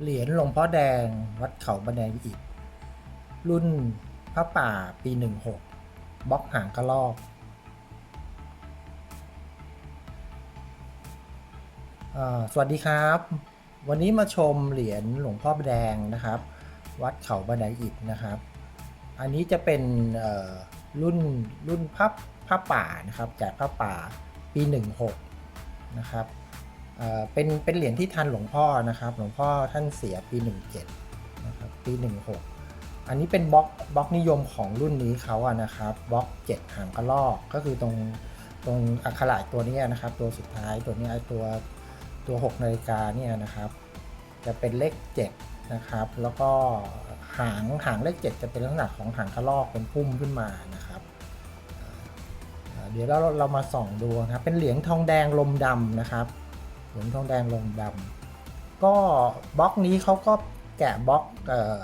เหรียญหลวงพ่อแดงวัดเขาบันไดอิฐรุ่นพระป่าปีหนึ่งหกบล็อกหางกระลอกอสวัสดีครับ วันนี้มาชมเหรียญหลวงพ่อแดงนะครับ วัดเขาบันไดอิฐนะครับ อันนี้จะเป็นรุ่นรุ่นพระพระป่านะครับจากพระป่าปี 16 นะครับ เป็นเป็นเหรียญที่ทันหลวงพ่อนะครับ หลวงพ่อท่านเสียปี 17นะครับปี 16 อันนี้เป็นบล็อกบล็อกนิยมของรุ่นนี้เขาอะนะครับบล็อก 7 หางกระลอก ก็คือตรงตรงอักขระตัวนี้นะครับ ตัวสุดท้ายตัวนี้ไอตัวตัว 6 นาฬิกาเนี่ยนะครับ จะเป็นเลข 7 นะครับ แล้วก็หางหางเลข 7 จะเป็นลักษณะของหางกระลอกเป็นพุ่มขึ้นมานะครับเดี๋ยวเราเรามาส่องดูนะครับเป็นเหรียญทองแดงลมดำนะครับ เหรียญทองแดงลมดำก็บล็อกนี้เขาก็แกะบล็อกออ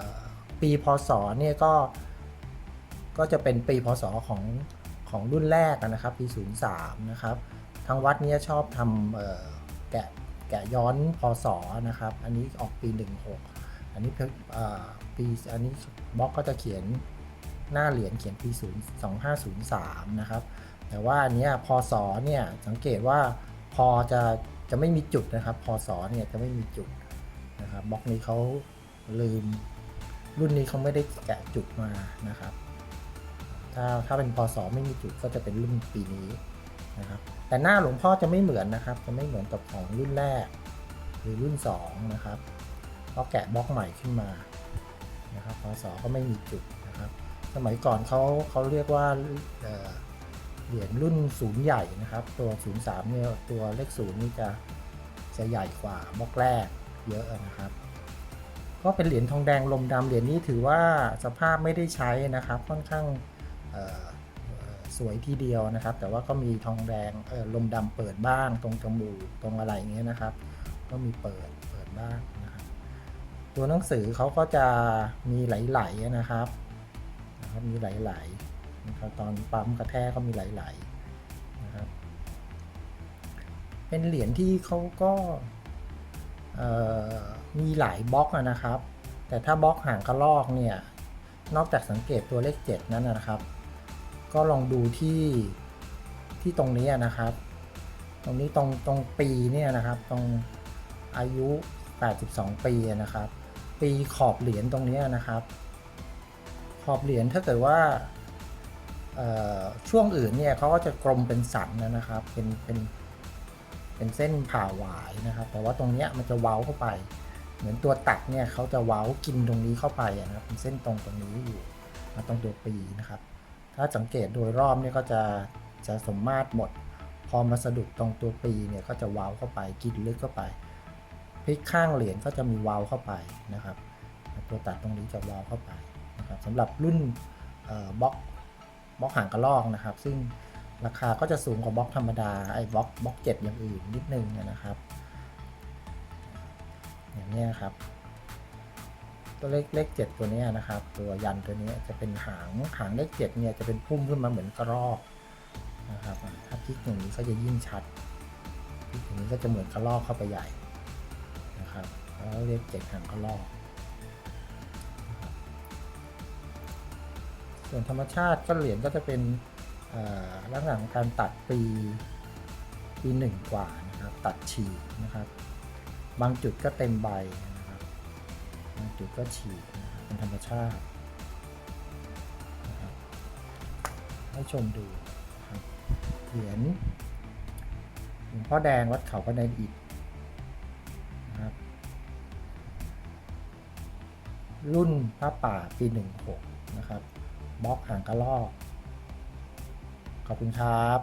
ปีพศเนี่ยก็ ก็จะเป็นปีพศของของรุ่นแรกนะครับ ปี 03 นะครับทางวัดเนี้ชอบทำแกะแกะย้อนพศนะครับ อันนี้ออกปี 16 อันนี้ปีอันนี้บล็อกก็จะเขียนหน้าเหรียญเขียนปี0 2503 นะครับ แต่ว่าอันนี้พศเนี่ยสังเกตว่าพอจะ จะไม่มีจุดนะครับพศเนี่ยจะไม่มีจุดนะครับบล็อกนี้เขาลืม รุ่นนี้เขาไม่ได้แกะจุดมานะครับ ถ้าถ้าเป็นพศไม่มีจุดก็จะเป็นรุ่นปีนี้นะครับ แต่หน้าหลวงพ่อจะไม่เหมือนนะครับ จะไม่เหมือนกับของรุ่นแรก หรือรุ่น2นะครับเพราะแกะบล็อกใหม่ขึ้นมานะครับพศก็ไม่มีจุดนะครับ สมัยก่อนเขาเขาเรียกว่า เหรียญรุ่นศูนย์ใหญ่นะครับ ตัว 03เนี่ยตัวเลขศูนย์นี่จะจะใหญ่กว่าบล็อกแรกเยอะนะครับ ก็เป็นเหรียญทองแดงลมดำเหรียญนี้ถือว่าสภาพไม่ได้ใช้นะครับ ค่อนข้างสวยทีเดียวนะครับ แต่ว่าก็มีทองแดงเออลมดำเปิดบ้างตรงจมูกตรงอะไรอย่างเงี้ยนะครับ ก็มีเปิดเปิดบ้างนะครับ ตัวหนังสือเขาก็จะมีไหลๆนะครับนะครับมีไหลๆ นะครับตอนปั๊มกระแทกก็มีไหลๆนะครับ เป็นเหรียญที่เขาก็มีหลายบล็อกนะครับ แต่ถ้าบล็อกห่างกระลอกเนี่ย นอกจากสังเกตตัวเลข 7 นั้นนะครับ ก็ลองดูที่ที่ตรงนี้นะครับ ตรงนี้ตรงตรงปีเนี่ยนะครับ ตรงอายุ 82 ปีนะครับ ปีขอบเหรียญตรงนี้นะครับ ขอบเหรียญถ้าเกิดว่า ช่วงอื่นเนี่ยเขาก็จะกลมเป็นสันนะครับ เป็นเป็นเป็นเส้นผ่าหวายนะครับ แต่ว่าตรงเนี้ยมันจะเว้าเข้าไป เหมือนตัวตัดเนี่ยเขาจะเว้ากินตรงนี้เข้าไปนะครับเป็นเส้นตรงตรงนี้อยู่มาตรงตัวปีนะครับ ถ้าสังเกตโดยรอบเนี่ยก็จะจะสมมาตรหมด พอมาสะดุดตรงตัวปีเนี่ยก็จะเว้าเข้าไปกินลึกเข้าไปพลิกข้างเหรียญก็จะมีวาล์วเข้าไปนะครับ ตัวตัดตรงนี้จะวาล์วเข้าไปนะครับสำหรับรุ่นบล็อก บล็อกหางกระลอกนะครับ ซึ่งราคาก็จะสูงกว่าบล็อกธรรมดาไอ้บล็อกบล็อกเจ็ดอย่างอื่นนิดนึงนะครับ อย่างนี้ยครับ ตัวเลขเลขเจ็ดตัวนี้นะครับ ตัวยันตัวนี้จะเป็นหางหางเลขเจ็ดเนี่ยจะเป็นพุ่มขึ้นมาเหมือนกระรอกนะครับถ้าพลิกอย่างนี้ก็จะยิ่งชัดพลิกอย่างนี้ก็จะเหมือนกระรอกเข้าไปใหญ่นะครับแล้วเรียกเจ็ดหางกระลอก ส่วนธรรมชาติก็เหรียญก็จะเป็นลักษณะของการตัดปีปีหนึ่งกว่านะครับ ตัดฉีกนะครับ บางจุดก็เต็มใบนะครับ บางจุดก็ฉีกเป็นธรรมชาตินะครับให้ชมดูครับเหรียญหลวงพ่อแดงวัดเขาพระไดอิฐนะครับ รุ่นพระป่าปี16นะครับ บล็อกหางกระลอกขอบคุณครับ